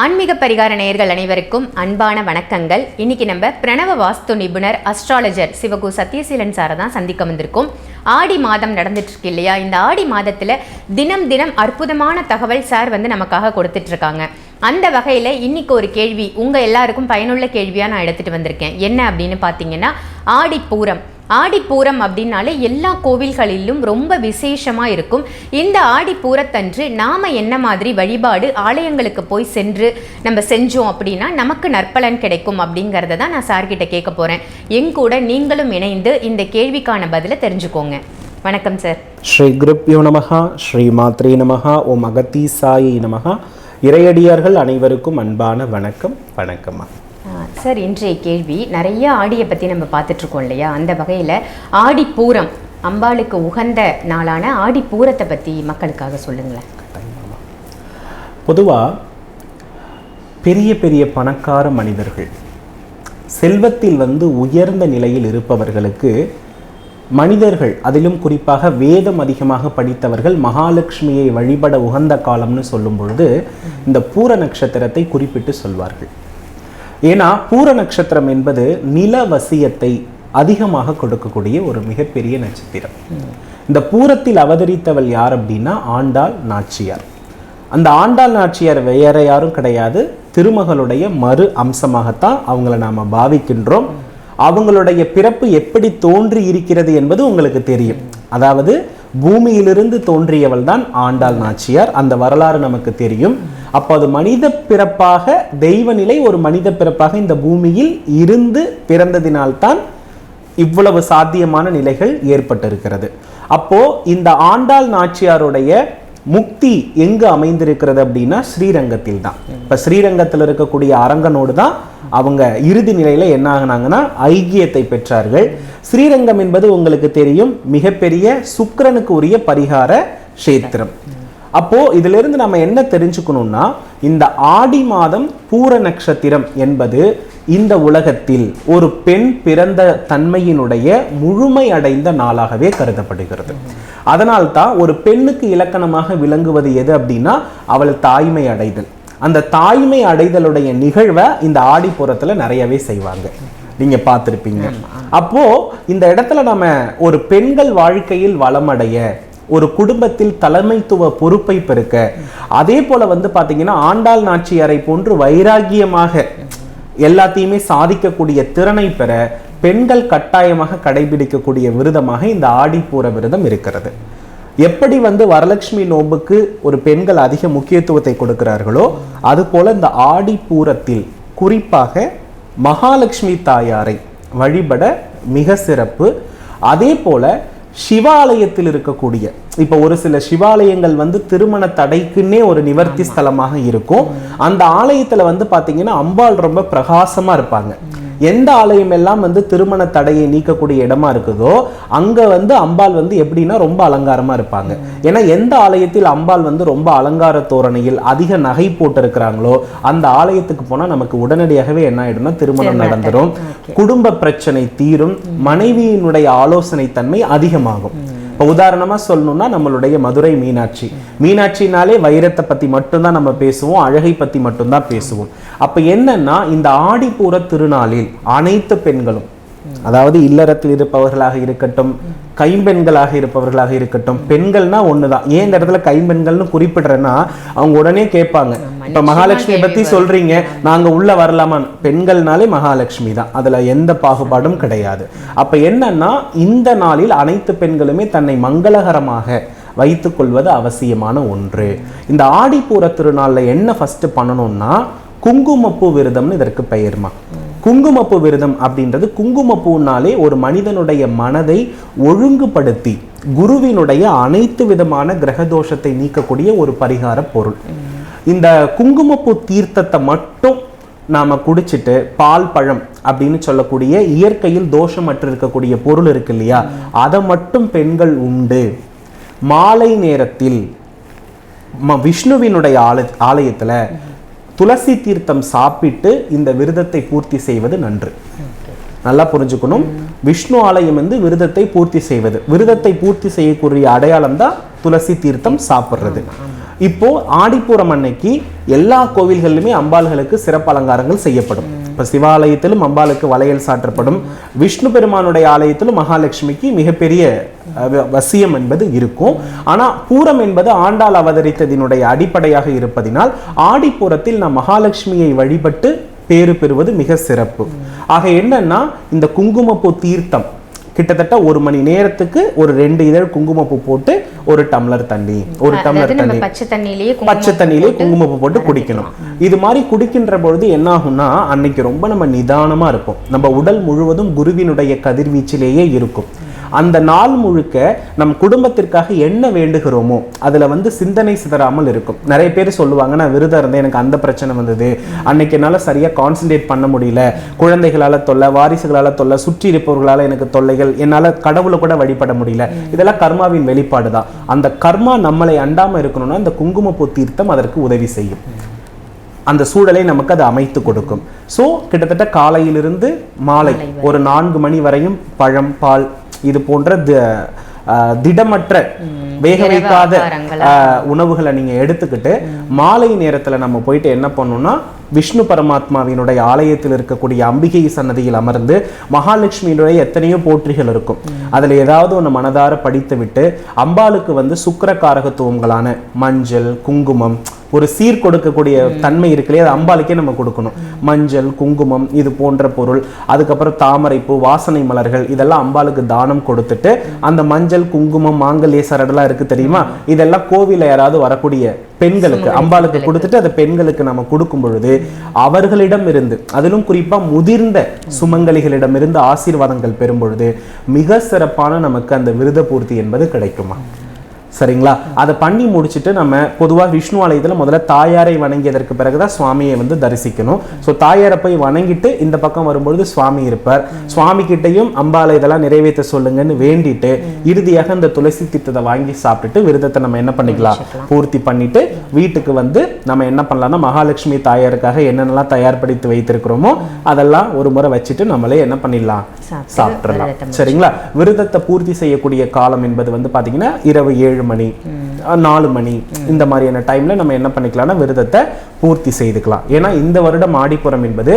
ஆன்மீக பரிகார நேயர்கள் அனைவருக்கும் அன்பான வணக்கங்கள். இன்னைக்கு நம்ம பிரணவ வாஸ்து நிபுணர் அஸ்ட்ராலஜர் சிவகு சத்யசீலன் சாரை தான் சந்திக்க வந்திருக்கோம். ஆடி மாதம் நடந்துட்டு இருக்கு இல்லையா? இந்த ஆடி மாதத்தில் தினம் தினம் அற்புதமான தகவல் சார் வந்து நமக்காக கொடுத்துட்ருக்காங்க அந்த வகையில் இன்னைக்கு ஒரு கேள்வி உங்கள் எல்லாருக்கும் பயனுள்ள கேள்வியாக நான் எடுத்துட்டு வந்திருக்கேன். என்ன அப்படின்னு பார்த்தீங்கன்னா ஆடிப்பூரம். ஆடிப்பூரம் அப்படின்னாலே எல்லா கோவில்களிலும் ரொம்ப விசேஷமா இருக்கும். இந்த ஆடிப்பூரத்தன்று நாம என்ன மாதிரி வழிபாடு ஆலயங்களுக்கு போய் சென்று நம்ம செஞ்சோம் அப்படின்னா நமக்கு நற்பலன் கிடைக்கும் அப்படிங்கிறத தான் நான் சார்கிட்ட கேட்க போகிறேன் என் கூட நீங்களும் இணைந்து இந்த கேள்விக்கான பதிலை தெரிஞ்சுக்கோங்க. வணக்கம் சார். ஸ்ரீ குருப்யோ நமகா ஸ்ரீ மாத்ரே நமகா ஓம் அகத்தீசாயை நமகா இறையடியார்கள் அனைவருக்கும் அன்பான வணக்கம். வணக்கம்மா. சார் இன்றைய கேள்வி நிறைய ஆடியை பற்றி நம்ம பார்த்துட்ருக்கோம் இல்லையா? அந்த வகையில் ஆடிப்பூரம் அம்பாளுக்கு உகந்த நாளான ஆடிப்பூரத்தை பற்றி மக்களுக்காக சொல்லுங்களேன். பொதுவாக பெரிய பெரிய பணக்கார மனிதர்கள் செல்வத்தில் வந்து உயர்ந்த நிலையில் இருப்பவர்களுக்கு மனிதர்கள் அதிலும் குறிப்பாக வேதம் அதிகமாக படித்தவர்கள் மகாலட்சுமியை வழிபட உகந்த காலம்னு சொல்லும் பொழுது இந்த பூர நட்சத்திரத்தை குறிப்பிட்டு சொல்வார்கள். ஏன்னா பூர நட்சத்திரம் என்பது நில வசியத்தை அதிகமாக கொடுக்கக்கூடிய ஒரு மிகப்பெரிய நட்சத்திரம். இந்த பூரத்தில் அவதரித்தவள் யார் அப்படின்னா ஆண்டாள் நாச்சியார். அந்த ஆண்டாள் நாச்சியார் வேற யாரும் கிடையாது. திருமகளுடைய மறு அம்சமாகத்தான் அவங்கள நாம் பாவிக்கின்றோம். அவங்களுடைய பிறப்பு எப்படி தோன்றி இருக்கிறது என்பது உங்களுக்கு தெரியும். அதாவது பூமியிலிருந்து தோன்றியவள் தான் ஆண்டாள் நாச்சியார். அந்த வரலாறு நமக்கு தெரியும். அப்போ அது மனித பிறப்பாக தெய்வ நிலை ஒரு மனித பிறப்பாக இந்த பூமியில் இருந்து பிறந்ததினால்தான் இவ்வளவு சாத்தியமான நிலைகள் ஏற்பட்டிருக்கிறது. அப்போ இந்த ஆண்டாள் நாச்சியாருடைய முக்தி எங்கு அமைந்திருக்கிறது அப்படின்னா ஸ்ரீரங்கத்தில் தான் இப்ப ஸ்ரீரங்கத்தில் இருக்கக்கூடிய அரங்கனோடு தான் அவங்க இறுதி நிலையில என்ன ஆகினாங்கன்னா ஐக்கியத்தை பெற்றார்கள். ஸ்ரீரங்கம் என்பது உங்களுக்கு தெரியும் மிகப்பெரிய சுக்கரனுக்கு உரிய பரிகார கஷேத்திரம். அப்போ இதுல இருந்து நம்ம என்ன தெரிஞ்சுக்கணும்னா இந்த ஆடி மாதம் பூர நட்சத்திரம் என்பது இந்த உலகத்தில் ஒரு பெண் பிறந்த தன்மையினுடைய முழுமை அடைந்த நாளாகவே கருதப்படுகிறது. அதனால்தான் ஒரு பெண்ணுக்கு இலக்கணமாக விளங்குவது எது அப்படின்னா அவள் தாய்மை அடைதல். அந்த தாய்மை அடைதலுடைய நிகழ்வை இந்த ஆடிப்புறத்துல நிறையவே செய்வாங்க. நீங்க பார்த்திருப்பீங்க. அப்போ இந்த இடத்துல நம்ம ஒரு பெண்கள் வாழ்க்கையில் வளமடைய ஒரு குடும்பத்தில் தலைமைத்துவ பொறுப்பை பெருக்க அதே போல வந்து பாத்தீங்கன்னா ஆண்டாள் நாச்சியாரை போன்று வைராகியமாக எல்லாத்தையுமே சாதிக்கக்கூடிய திறனை பெற பெண்கள் கட்டாயமாக கடைபிடிக்கக்கூடிய விரதமாக இந்த ஆடிப்பூர விரதம் இருக்கிறது. எப்படி வந்து வரலட்சுமி நோன்புக்கு ஒரு பெண்கள் அதிக முக்கியத்துவத்தை கொடுக்கிறார்களோ அது போல இந்த ஆடிப்பூரத்தில் குறிப்பாக மகாலட்சுமி தாயாரை வழிபட மிக சிறப்பு. அதே போல சிவாலயத்தில் இருக்கக்கூடிய இப்போ ஒரு சில சிவாலயங்கள் வந்து திருமண தடைக்குன்னே ஒரு நிவர்த்தி ஸ்தலமாக இருக்கும். அந்த ஆலயத்துல வந்து பாத்தீங்கன்னா அம்பாள் ரொம்ப பிரகாசமா இருப்பாங்க. எந்த ஆலயம் எல்லாம் வந்து திருமண தடையை நீக்கக்கூடிய இடமா இருக்குதோ அங்க வந்து அம்பாள் வந்து எப்படின்னா ரொம்ப அலங்காரமா இருப்பாங்க. ஏன்னா எந்த ஆலயத்தில் அம்பாள் வந்து ரொம்ப அலங்கார தோரணையில் அதிக நகை போட்டு இருக்கிறாங்களோ அந்த ஆலயத்துக்கு போனா நமக்கு உடனடியாகவே என்ன ஆயிடும்னா திருமணம் நடந்துரும். குடும்ப பிரச்சனை தீரும். மனைவியினுடைய ஆலோசனை தன்மை அதிகமாகும் இப்போ உதாரணமா சொல்லணும்னா நம்மளுடைய மதுரை மீனாட்சி. மீனாட்சினாலே வைரத்தை பத்தி மட்டும்தான் நம்ம பேசுவோம் அழகை பத்தி மட்டும்தான் பேசுவோம். அப்ப என்னன்னா இந்த ஆடிப்பூர திருநாளில் அனைத்து பெண்களும் அதாவது இல்லறத்தில் இருப்பவர்களாக இருக்கட்டும் கைம்பெண்களாக இருப்பவர்களாக இருக்கட்டும் பெண்கள்னா ஒண்ணுதான். ஏன் இந்த இடத்துல கைம்பெண்கள்னு குறிப்பிடுறேன்னா அவங்க உடனே கேட்பாங்க. இப்ப மகாலட்சுமி பத்தி சொல்றீங்க நாங்க உள்ள வரலாமா? பெண்கள்னாலே மகாலட்சுமி தான். அதுல எந்த பாகுபாடும் கிடையாது. அப்ப என்னன்னா இந்த நாளில் அனைத்து பெண்களுமே தன்னை மங்களகரமாக வைத்துக் கொள்வது அவசியமான ஒன்று. இந்த ஆடிப்பூர திருநாள்ல என்ன ஃபர்ஸ்ட் பண்ணணும்னா குங்குமப்பூ விரதம்னு இதற்கு பெயர்மா குங்குமப்பூ விரதம் அப்படின்றது குங்குமப்பூனாலே ஒரு மனிதனுடைய மனதை ஒழுங்குபடுத்தி குருவினுடைய அனைத்து விதமான கிரகதோஷத்தை நீக்கக்கூடிய ஒரு பரிகார பொருள். இந்த குங்குமப்பூ தீர்த்தத்தை மட்டும் நாம குடிச்சிட்டு பால் பழம் அப்படின்னு சொல்லக்கூடிய இயற்கையில் தோஷமற்று இருக்கக்கூடிய பொருள் இருக்கு இல்லையா? அதை மட்டும் பெண்கள் உண்டு. மாலை நேரத்தில் ம- விஷ்ணுவினுடைய ஆல ஆலயத்தில் துளசி தீர்த்தம் சாப்பிட்டு இந்த விரதத்தை பூர்த்தி செய்வது நன்று. நல்லா புரிஞ்சுக்கணும். விஷ்ணு ஆலயம் வந்து விரதத்தை பூர்த்தி செய்வது. விரதத்தை பூர்த்தி செய்யக்கூடிய அடையாளம் தான் துளசி தீர்த்தம் சாப்பிடுறது. இப்போ ஆடிப்பூரம் அன்னைக்கு எல்லா கோவில்களிலுமே அம்பாள்களுக்கு சிறப்பு அலங்காரங்கள் செய்யப்படும். இப்போ சிவாலயத்திலும் அம்பாளுக்கு வளையல் சாற்றப்படும். விஷ்ணு பெருமானுடைய ஆலயத்திலும் மகாலட்சுமிக்கு மிகப்பெரிய வசியம் என்பது இருக்கும். ஆனா பூரம் என்பது ஆண்டாள் அவதரித்ததினுடைய அடிப்படையாக இருப்பதினால் ஆடிப்பூரத்தில் நாம் மகாலட்சுமியை வழிபட்டு பேறு பெறுவது மிக சிறப்பு. ஆக என்னன்னா இந்த குங்குமப்பூ தீர்த்தம் கிட்டத்தட்ட ஒரு மணி நேரத்துக்கு ஒரு ரெண்டு இதழ் குங்குமப்பூ போட்டு ஒரு டம்ளர் தண்ணி ஒரு டம்ளர் தண்ணி. பச்சை தண்ணியிலேயே பச்சை தண்ணியிலே குங்குமப்பூ போட்டு குடிக்கணும். இது மாதிரி குடிக்கின்ற பொழுது என்ன ஆகும்னா அன்னைக்கு ரொம்ப நம்ம நிதானமா இருப்போம். நம்ம உடல் முழுவதும் குருவினுடைய கதிர்வீச்சிலேயே இருக்கும். அந்த நாள் முழுக்க நம் குடும்பத்திற்காக என்ன வேண்டுகிறோமோ அதுல வந்து சிந்தனை சிதறாமல் இருக்கும். நிறைய பேர் சொல்லுவாங்க நான் விரதம் இருந்தேன் எனக்கு அந்த பிரச்சனை வந்தது. அன்னைக்கு என்னால சரியா கான்சென்ட்ரேட் பண்ண முடியல. குழந்தைகளால தொல்லை வாரிசுகளால தொல்லை சுற்றி இருப்பவர்களால எனக்கு தொல்லைகள் என்னால கடவுளை கூட வழிபட முடியல. இதெல்லாம் கர்மாவின் வெளிப்பாடு தான். அந்த கர்மா நம்மளை அண்டாம இருக்கணும்னா இந்த குங்குமப்பூ தீர்த்தம் அதற்கு உதவி செய்யும். அந்த சூழலை நமக்கு அது அமைத்து கொடுக்கும். ஸோ கிட்டத்தட்ட காலையிலிருந்து மாலை ஒரு நான்கு மணி வரையும் பழம் பால் இது போன்ற திடமற்ற வேக வைக்காத உணவுகளை நீங்க எடுத்துக்கிட்டு மாலை நேரத்துல நம்ம போயிட்டு என்ன பண்ணணும்னா விஷ்ணு பரமாத்மாவினுடைய ஆலயத்தில் இருக்கக்கூடிய அம்பிகை சன்னதியில் அமர்ந்து மகாலட்சுமியினுடைய எத்தனையோ போற்றிகள் இருக்கும். அதுல ஏதாவது ஒண்ணு மனதார படித்து விட்டு அம்பாளுக்கு வந்து சுக்கிர காரகத்துவங்களான மஞ்சள் குங்குமம் ஒரு சீர் கொடுக்கக்கூடிய தன்மை இருக்குல்லையே? அது அம்பாளுக்கே நம்ம கொடுக்கணும். மஞ்சள் குங்குமம் இது போன்ற பொருள் அதுக்கப்புறம் தாமரைப்பூ வாசனை மலர்கள் இதெல்லாம் அம்பாளுக்கு தானம் கொடுத்துட்டு அந்த மஞ்சள் குங்குமம் மாங்கல்ய சரடெல்லாம் இருக்கு தெரியுமா? இதெல்லாம் கோவில யாராவது வரக்கூடிய பெண்களுக்கு அம்பாளுக்கு கொடுத்துட்டு அதை பெண்களுக்கு நம்ம கொடுக்கும் பொழுது அவர்களிடம் இருந்து அதிலும் குறிப்பா முதிர்ந்த சுமங்கலிகளிடமிருந்து ஆசீர்வாதங்கள் பெறும் பொழுது மிக சிறப்பான நமக்கு அந்த விருத பூர்த்தி என்பது கிடைக்குமா? சரிங்களா? அதை பண்ணி முடிச்சுட்டு நம்ம பொதுவாக விஷ்ணு ஆலயத்தில் முதல்ல தாயாரை வணங்கியதற்கு பிறகுதான் சுவாமியை வந்து தரிசிக்கணும். ஸோ தாயாரை போய் வணங்கிட்டு இந்த பக்கம் வரும்பொழுது சுவாமி இருப்பார். சுவாமி கிட்டையும் அம்பாலை இதெல்லாம் நிறைவேற்ற சொல்லுங்கன்னு வேண்டிட்டு இறுதியாக இந்த துளசி தீர்த்தத்தை வாங்கி சாப்பிட்டுட்டு விரதத்தை நம்ம என்ன பண்ணிக்கலாம்? பூர்த்தி பண்ணிட்டு வீட்டுக்கு வந்து நம்ம என்ன பண்ணலாம்னா மகாலட்சுமி தாயாருக்காக என்னென்னலாம் தயார்படுத்தி வைத்திருக்கிறோமோ அதெல்லாம் ஒரு முறை வச்சுட்டு நம்மளே என்ன பண்ணிடலாம்? சாப்பிட்றலாம் சரிங்களா? விரதத்தை பூர்த்தி செய்யக்கூடிய காலம் என்பது வந்து பாத்தீங்கன்னா இரவு ஏழு மணி நாலு மணி. இந்த மாதிரியான டைம்ல நம்ம என்ன பண்ணிக்கலாம்னா விரதத்தை பூர்த்தி செய்துக்கலாம். ஏன்னா இந்த வருடம் ஆடிப்புறம் என்பது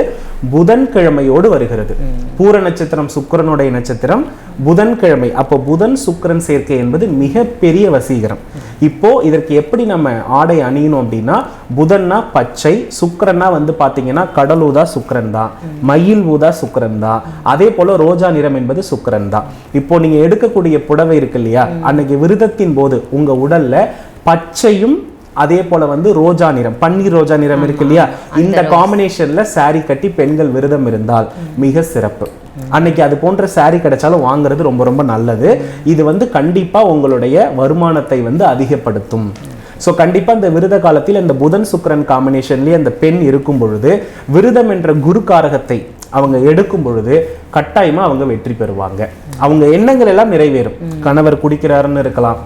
புதன்கிழமையோடு வருகிறது. பூர நட்சத்திரம் சுக்கிரனுடைய நட்சத்திரம் புதன்கிழமை. அப்போ புதன் சுக்கிரன் சேர்க்கை என்பது மிகப்பெரிய வசீகரம். இப்போ இதற்கு எப்படி நம்ம ஆடை அணியணும் அப்படின்னா புதன்னா பச்சை சுக்கிரன்னா வந்து பாத்தீங்கன்னா கடலூதா சுக்கிரன் தான். மயில் ஊதா சுக்கிரன் தான். அதே போல ரோஜா நிறம் என்பது சுக்கிரன் தான். இப்போ நீங்க எடுக்கக்கூடிய புடவை இருக்கு இல்லையா? அன்னைக்கு விரதத்தின் போது உங்க உடல்ல பச்சையும் அதே போல வந்து ரோஜா நிறம் பன்னீர் ரோஜா நிறம் இருக்கு இல்லையா? இந்த காம்பினேஷன்ல saree கட்டி பெண்கள் விரதம் இருந்தால் மிக சிறப்பு. அன்னைக்கு அது போன்ற saree கிடைச்சாலும் வாங்குறது ரொம்ப ரொம்ப நல்லது. இது வந்து கண்டிப்பா உங்களுடைய வருமானத்தை வந்து அதிகப்படுத்தும். ஸோ கண்டிப்பா இந்த விரத காலத்தில் இந்த புதன் சுக்கிரன் காம்பினேஷன்லயே அந்த பெண் இருக்கும் பொழுது விரதம் என்ற குரு காரகத்தை அவங்க எடுக்கும் பொழுது கட்டாயமா அவங்க வெற்றி பெறுவாங்க. அவங்க எண்ணங்கள் எல்லாம் நிறைவேறும். கணவர் குடிக்கிறாருன்னு இருக்கலாம்.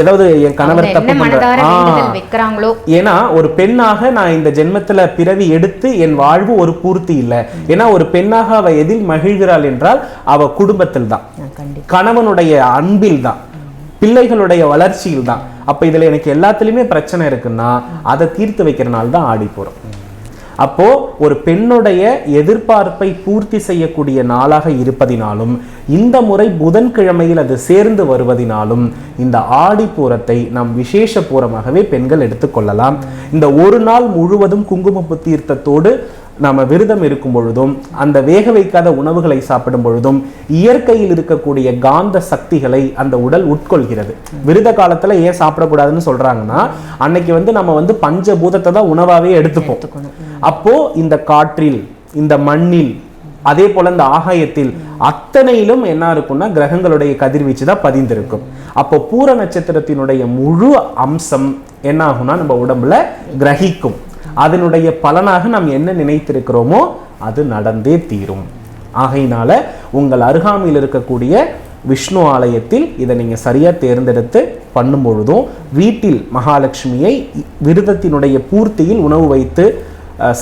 ஏதாவது என் கணவர் தப்பு என்ன மனதார பண்ற வேண்டுதல் வைக்கிறாங்களோ? ஏன்னா ஒரு பெண்ணாக நான் இந்த ஜென்மத்துல பிறவி எடுத்து என் வாழ்வு ஒரு பூர்த்தி இல்லை. ஏன்னா ஒரு பெண்ணாக அவ எதில் மகிழ்கிறாள் என்றால் அவ குடும்பத்தில் தான். கணவனுடைய அன்பில் தான். பிள்ளைகளுடைய வளர்ச்சியில் தான். அப்ப இதுல எனக்கு எல்லாத்துலயுமே பிரச்சனை இருக்குன்னா அதை தீர்த்து வைக்கிறனால தான் ஆடி போறோம் அப்போ ஒரு பெண்ணுடைய எதிர்பார்ப்பை பூர்த்தி செய்யக்கூடிய நாளாக இருப்பதினாலும் இந்த முறை புதன்கிழமையில் அது சேர்ந்து வருவதினாலும் இந்த ஆடிப்பூரத்தை நாம் விசேஷ பூரமாகவே பெண்கள் எடுத்துக்கொள்ளலாம் இந்த ஒரு நாள் முழுவதும் குங்குமப்பு தீர்த்தத்தோடு நாம் விரதம் இருக்கும் பொழுதும் அந்த வேக வைக்காத உணவுகளை சாப்பிடும் பொழுதும் இயற்கையில் இருக்கக்கூடிய காந்த சக்திகளை அந்த உடல் உட்கொள்கிறது. விரத காலத்துல ஏன் சாப்பிடக்கூடாதுன்னு சொல்றாங்கன்னா அன்னைக்கு வந்து நம்ம வந்து பஞ்சபூதத்தை தான் உணவாவே எடுத்துப்போம். அப்போ இந்த காற்றில் இந்த மண்ணில் அதே போல இந்த ஆகாயத்தில் அத்தனையிலும் என்ன இருக்கும்னா கிரகங்களுடைய கதிர்வீச்சு தான் பதிந்திருக்கும். அப்போ பூர நட்சத்திரத்தினுடைய முழு அம்சம் என்ன ஆகும்னா நம்ம உடம்புல கிரகிக்கும். அதனுடைய பலனாக நாம் என்ன நினைத்திருக்கிறோமோ அது நடந்தே தீரும். ஆகையினால உங்கள் அருகாமையில் இருக்கக்கூடிய விஷ்ணு ஆலயத்தில் இதை நீங்க சரியா தேர்ந்தெடுத்து பண்ணும் பொழுதும் வீட்டில் மகாலட்சுமியை விரதத்தினுடைய பூர்த்தியில் உணவு வைத்து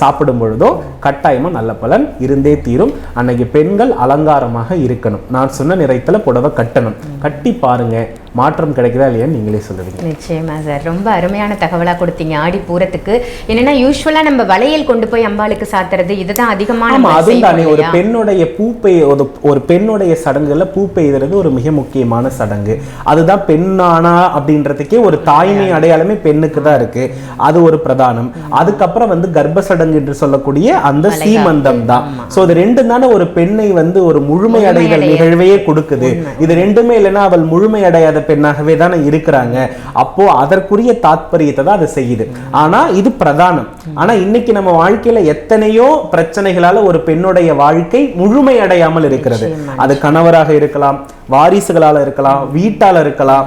சாப்பிடும் பொழுதோ கட்டாயமாக நல்ல பலன் இருந்தே தீரும். அன்னைக்கு பெண்கள் அலங்காரமாக இருக்கணும். நான் சொன்ன நிறத்தில் புடவை கட்டணும். கட்டி பாருங்கள் மாற்றம் கிடைக்குதா இல்லையான்னு நீங்களே சொல்லுவீங்க. நிச்சயமா சார். ரொம்ப அருமையான தகவலாக கொடுத்தீங்க ஆடி பூரத்துக்கு. என்னன்னா யூஸ்வலாக நம்ம வளையல் கொண்டு போய் அம்பாளுக்கு சாத்துறது இதுதான் நம்ம அதுவும் தானே. ஒரு? பெண்ணுடைய பூ பெய் ஒரு ஒரு பெண்ணுடைய சடங்குல பூ பெய்கிறது ஒரு மிக முக்கியமான சடங்கு. அதுதான் பெண்ணானா அப்படின்றதுக்கே ஒரு தாய்மை அடையாளமே பெண்ணுக்கு தான் இருக்கு. அது ஒரு பிரதானம். அதுக்கப்புறம் வந்து கர்ப்ப சடங்கு என்று சொல்லக்கூடிய அந்த சீமந்தம் தான். சோ இது ரெண்டும் தானே ஒரு பெண்ணை வந்து ஒரு முழுமை அடைதல் நிகழ்வையே கொடுக்குது. இது ரெண்டுமே இல்லைன்னா அவள் முழுமை அடையாத பெண்ணாகவே தானே இருக்கிறாங்க. அப்போ அதற்குரிய தாத்பரியத்தை தான் அது செய்யுது. ஆனா இது பிரதானம். ஆனா இன்னைக்கு நம்ம வாழ்க்கையில எத்தனையோ பிரச்சனைகளால ஒரு பெண்ணுடைய வாழ்க்கை முழுமை அடையாமல் இருக்கிறது. அது கணவராக இருக்கலாம் வாரிசுகளால இருக்கலாம் வீட்டால இருக்கலாம்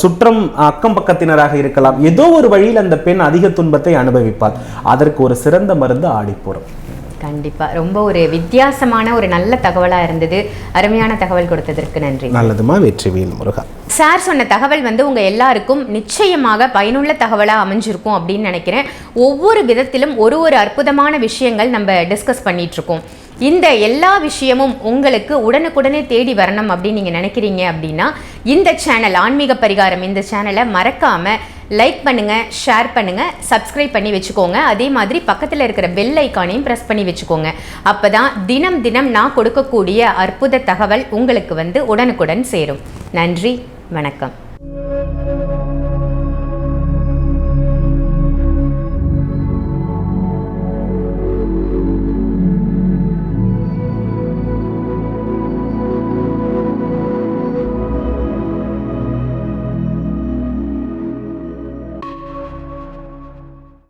சுற்றம் அக்கம் பக்கத்தினராக இருக்கலாம். ஏதோ ஒரு வழியில் அந்த பெண் அதிக துன்பத்தை அனுபவிப்பாள். அதற்கு ஒரு சிறந்த மருந்து ஆடிப்போறோம் கண்டிப்பா. ரொம்ப ஒரு வித்தியாசமான ஒரு நல்ல தகவலா இருந்தது. அருமையான தகவல் கொடுத்ததற்கு நன்றி. நல்லதுமா வெற்றிவேல் முருகா. சார் சொன்ன தகவல் வந்து உங்க எல்லாருக்கும் நிச்சயமாக பயனுள்ள தகவலா அமைஞ்சிருக்கும் அப்படின்னு நினைக்கிறேன். ஒவ்வொரு விதத்திலும் ஒரு ஒரு அற்புதமான விஷயங்கள் நம்ம டிஸ்கஸ் பண்ணிட்டு இருக்கோம். இந்த எல்லா விஷயமும் உங்களுக்கு உடனுக்குடனே தேடி வரணும் அப்படின்னு நீங்கள் நினைக்கிறீங்க அப்படின்னா இந்த சேனல் ஆன்மீக பரிகாரம் இந்த சேனலை மறக்காமல் லைக் பண்ணுங்கள் ஷேர் பண்ணுங்கள் சப்ஸ்கிரைப் பண்ணி வச்சுக்கோங்க. அதே மாதிரி பக்கத்தில் இருக்கிற பெல் ஐக்கானையும் ப்ரெஸ் பண்ணி வச்சுக்கோங்க. அப்போ தான் தினம் தினம் நான் கொடுக்கக்கூடிய அற்புத தகவல் உங்களுக்கு வந்து உடனுக்குடன் சேரும். நன்றி வணக்கம்.